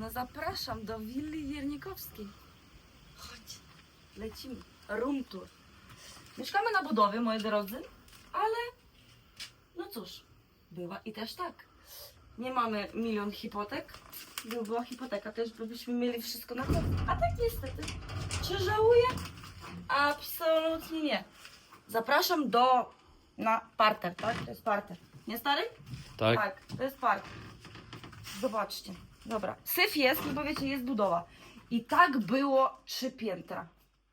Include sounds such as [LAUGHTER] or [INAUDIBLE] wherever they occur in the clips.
No zapraszam do willi Wiernikowskiej. Chodź, lecimy. Room tour. Mieszkamy na budowie, moi drodzy, ale no cóż, bywa i też tak. Nie mamy milion hipotek. Gdyby była hipoteka, też byśmy mieli wszystko na końcu. A tak niestety. Czy żałuję? Absolutnie nie. Zapraszam do na parter, tak? To jest parter. Nie stary? Tak? Tak, to jest park. Zobaczcie. Dobra. Syf jest, no bo wiecie, jest budowa. I tak było trzy piętra.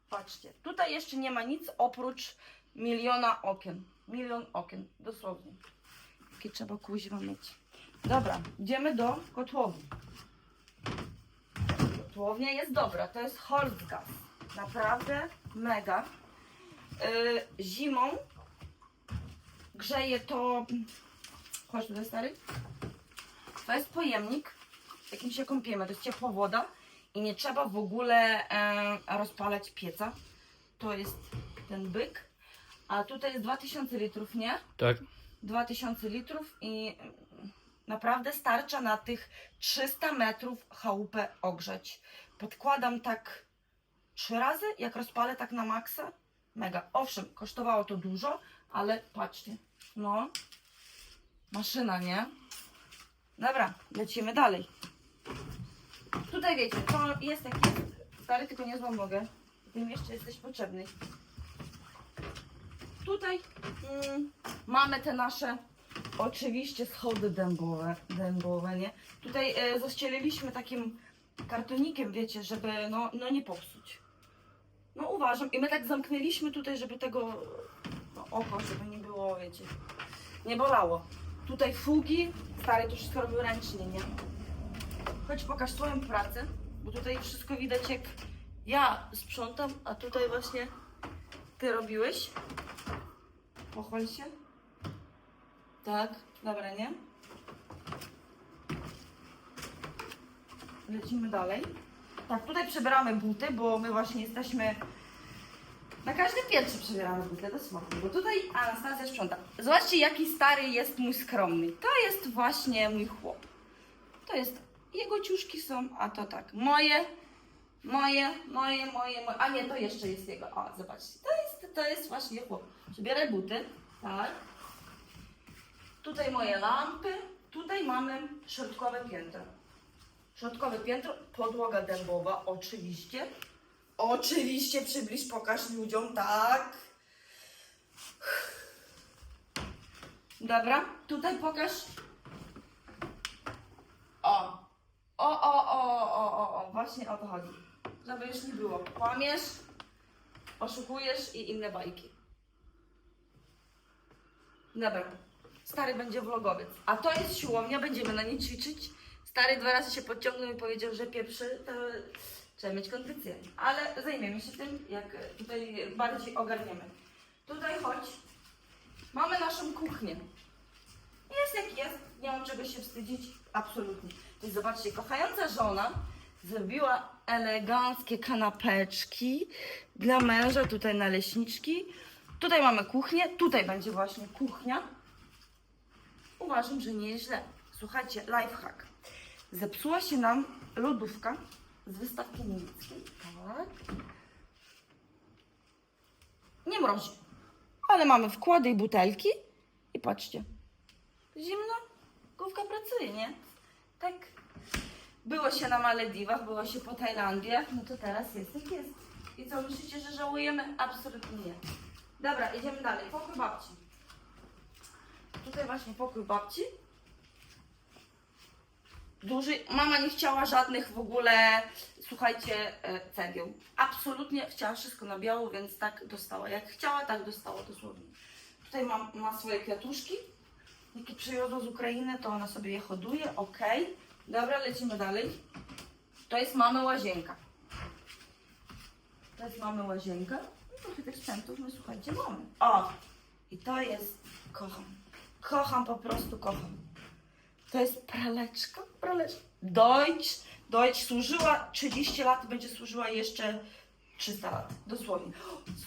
Patrzcie. Tutaj jeszcze nie ma nic oprócz miliona okien. Milion okien, dosłownie. Jakie trzeba kuźwa mieć. Dobra, idziemy do kotłowni. Kotłownia jest dobra, to jest Holzgas. Naprawdę mega. Yy, zimą grzeje to Chodź tutaj, stary. To jest pojemnik, w jakim się kąpiemy. To jest ciepła woda i nie trzeba w ogóle e, rozpalać pieca. To jest ten byk. A tutaj jest 2000 litrów, nie? Tak. 2000 litrów i naprawdę starcza na tych 300 metrów chałupę ogrzeć. Podkładam tak trzy razy, jak rozpalę tak na maksa. Mega. Owszem, kosztowało to dużo, ale patrzcie. No, Maszyna, nie? Dobra, lecimy dalej. Tutaj wiecie, to jest jest. Stary, tylko nie złą nogę. Tym jeszcze jesteś potrzebny. Tutaj mm, mamy te nasze oczywiście schody dębowe, dębowe nie? Tutaj e, takim kartonikiem, wiecie, żeby no, no nie popsuć. No uważam. I my tak zamknęliśmy tutaj, żeby tego no, oko, żeby nie było, wiecie, nie bolało. Tutaj fugi, stary to wszystko robił ręcznie, nie? Chodź pokaż swoją pracę, bo tutaj wszystko widać jak ja sprzątam, a tutaj właśnie ty robiłeś. Pochwal się. Tak, dobra, nie? Lecimy dalej. Tak, tutaj przebieramy buty, bo my właśnie jesteśmy na każdym piętrze przebieramy butle, dosłownie, bo tutaj Anastazja sprząta. Zobaczcie, jaki stary jest mój skromny. To jest właśnie mój chłop. To jest, jego ciuszki są, a to tak, moje, moje, moje, moje, moje, a nie, to jeszcze jest jego. O, zobaczcie, to jest, to jest właśnie chłop. Przebieraj buty, tak. Tutaj moje lampy, tutaj mamy środkowe piętro. Środkowe piętro, podłoga dębowa, oczywiście. Oczywiście przybliż, pokaż ludziom, tak. Dobra, tutaj pokaż. O. O, o, o, o, o, o, właśnie o to chodzi. Żeby już nie było. Kłamiesz, oszukujesz i inne bajki. Dobra. Stary będzie vlogowiec. A to jest siłownia, będziemy na niej ćwiczyć. Stary dwa razy się podciągnął i powiedział, że pierwszy to trzeba mieć kondycję. Ale zajmiemy się tym, jak tutaj bardziej ogarniemy. Tutaj chodź. Mamy naszą kuchnię. Jest jak jest, nie mam czego się wstydzić, absolutnie. Zobaczcie, kochająca żona zrobiła eleganckie kanapeczki dla męża, tutaj naleśniczki. Tutaj mamy kuchnię, tutaj będzie właśnie kuchnia. Uważam, że nie jest źle. Słuchajcie, lifehack. Zepsuła się nam lodówka z wystawki niemieckiej. Tak. Nie mrozi. Ale mamy wkłady i butelki. I patrzcie. Zimno, główka pracuje, nie? Tak. Było się na Malediwach, było się po Tajlandiach, no to teraz jest jak jest. I co, myślicie, że żałujemy? Absolutnie nie. Dobra, idziemy dalej. Pokój babci. Tutaj właśnie pokój babci. Duży. Mama nie chciała żadnych w ogóle, słuchajcie, e, cegieł. Absolutnie chciała wszystko na biało, więc tak dostała. Jak chciała, tak dostała dosłownie. Tutaj mam, ma swoje kwiatuszki. Jakie przywiozła z Ukrainy, to ona sobie je hoduje. Ok. Dobra, lecimy dalej. To jest mamy łazienka. To jest mamy łazienka. No trochę tych sprzętów my słuchajcie mamy. O! I to jest, kocham. Kocham, po prostu kocham. To jest praleczka, praleczka. Deutsch, Deutsch służyła 30 lat, będzie służyła jeszcze 300 lat, dosłownie.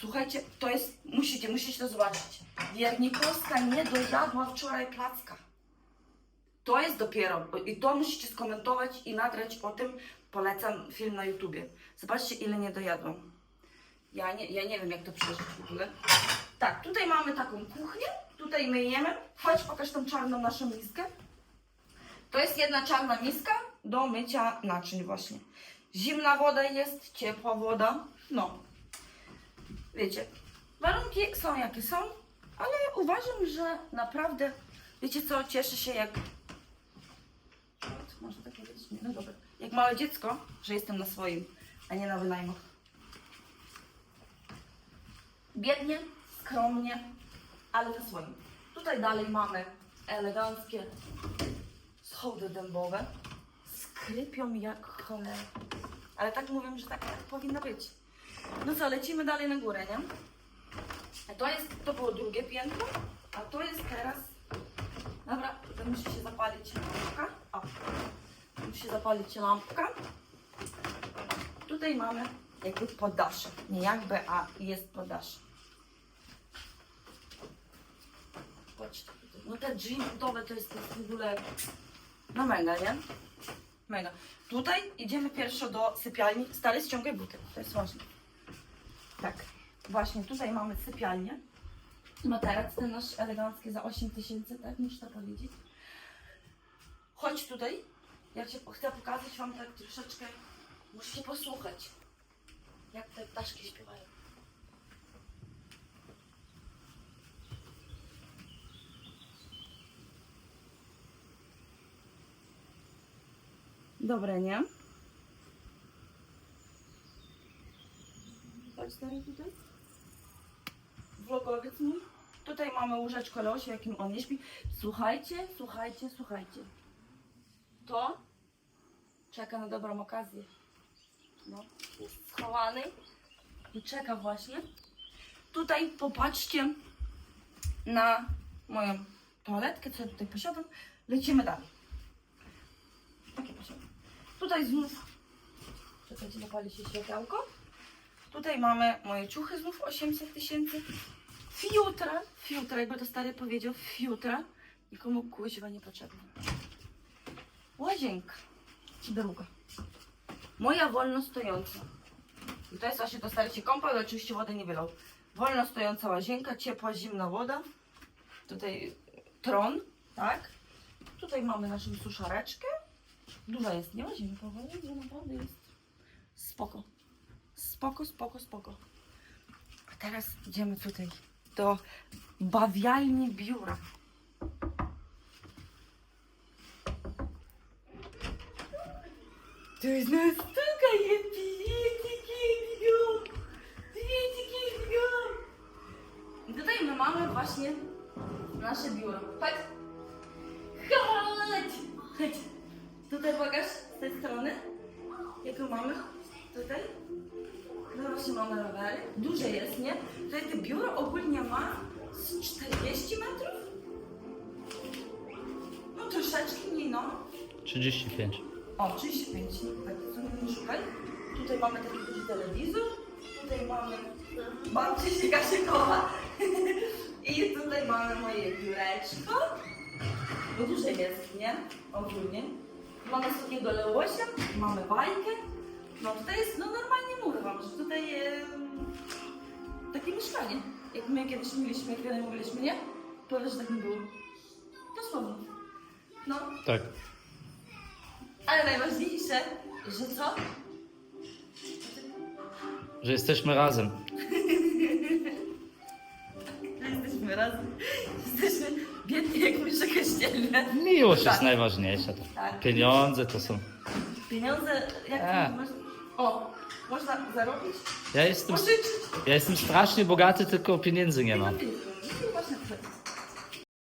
Słuchajcie, to jest, musicie, musicie to zobaczyć. Wiernikowska nie dojadła wczoraj placka. To jest dopiero, i to musicie skomentować i nagrać o tym. Polecam film na YouTubie. Zobaczcie, ile nie dojadłam. Ja nie, ja nie wiem, jak to przeżyć w ogóle. Tak, tutaj mamy taką kuchnię. Tutaj myjemy. Chodź, pokaż tą czarną naszą miskę. To jest jedna czarna miska do mycia naczyń właśnie. Zimna woda jest, ciepła woda. No, wiecie, warunki są jakie są, ale uważam, że naprawdę, wiecie co, cieszę się jak, można tak powiedzieć, nie, no dobra, jak małe dziecko, że jestem na swoim, a nie na wynajmach. Biednie, skromnie, ale na swoim. Tutaj dalej mamy eleganckie schody dębowe. Skrypią jak cholera. Ale tak mówią, że tak, tak powinno być. No co, lecimy dalej na górę, nie? A to jest, to było drugie piętro, a to jest teraz... Dobra, to musi się zapalić lampka. Musi zapalić lampka. Tutaj mamy jakby podasze. Nie jakby, a jest podasze. No te drzwi budowe to jest, to jest w ogóle... No mega, nie? Mega. Tutaj idziemy pierwszo do sypialni. Stary, ściągaj buty. To jest ważne. Tak. Właśnie tutaj mamy sypialnię. Materac ten nasz elegancki za 8 tysięcy, tak? Muszę to powiedzieć. Chodź tutaj. Ja cię chcę pokazać wam tak troszeczkę. Musicie posłuchać, jak te ptaszki śpiewają. Dobre, nie? Chodź stary tutaj. Vlogowiec mój. Tutaj mamy łóżeczko Leosia, jakim on nie śpi. Słuchajcie, słuchajcie, słuchajcie. To czeka na dobrą okazję. No, jest schowany i czeka właśnie. Tutaj popatrzcie na moją toaletkę, co tutaj posiadam. Lecimy dalej. Takie posiadam. Tutaj znów, czekajcie, zapali się światełko. Tutaj mamy moje ciuchy znów 800 tysięcy. Fiutra, fiutra, jakby to stary powiedział, fiutra. Nikomu kuźwa nie potrzebna. Łazienka. Druga. Moja wolno stojąca. I to jest właśnie się kąpał, ale oczywiście wody nie wylał. Wolno stojąca łazienka, ciepła, zimna woda. Tutaj tron, tak? Tutaj mamy naszą suszareczkę. Duża jest, nie łazienka, że naprawdę jest spoko. Spoko, spoko, spoko. A teraz idziemy tutaj do bawialni biura. To jest na stuka, I tutaj my mamy właśnie nasze biuro. Chodź! Chodź! Chodź! Tutaj pokaż z tej strony, jaką mamy. Tutaj. No właśnie mamy rowery. Duże jest, nie? Tutaj te biuro ogólnie ma z 40 metrów. No troszeczkę mniej, no. 35. O, 35, tak nie szukaj. Tutaj mamy taki duży telewizor. Tutaj mamy babcia się Kasiekowa. [LAUGHS] I tutaj mamy moje biureczko. Bo duże jest, nie? Ogólnie. Mamy takiego lełosia, mamy bajkę. No tutaj jest, no normalnie mówię wam, że tutaj e, takie mieszkanie. Jak my kiedyś mieliśmy, jak wiele mówiliśmy, nie? Powiedz, że tak nie było. Dosłownie. No, Tak. Ale najważniejsze, że co? Że jesteśmy razem. [LAUGHS] Jesteśmy razem. Jesteśmy biedni jak mysze kościelne. Miłość Tak. jest najważniejsza. To Tak. Pieniądze to są. Pieniądze, jak A. to można... O, można zarobić, Ja jestem, pożyczyć. ja jestem strasznie bogaty, tylko pieniędzy nie mam.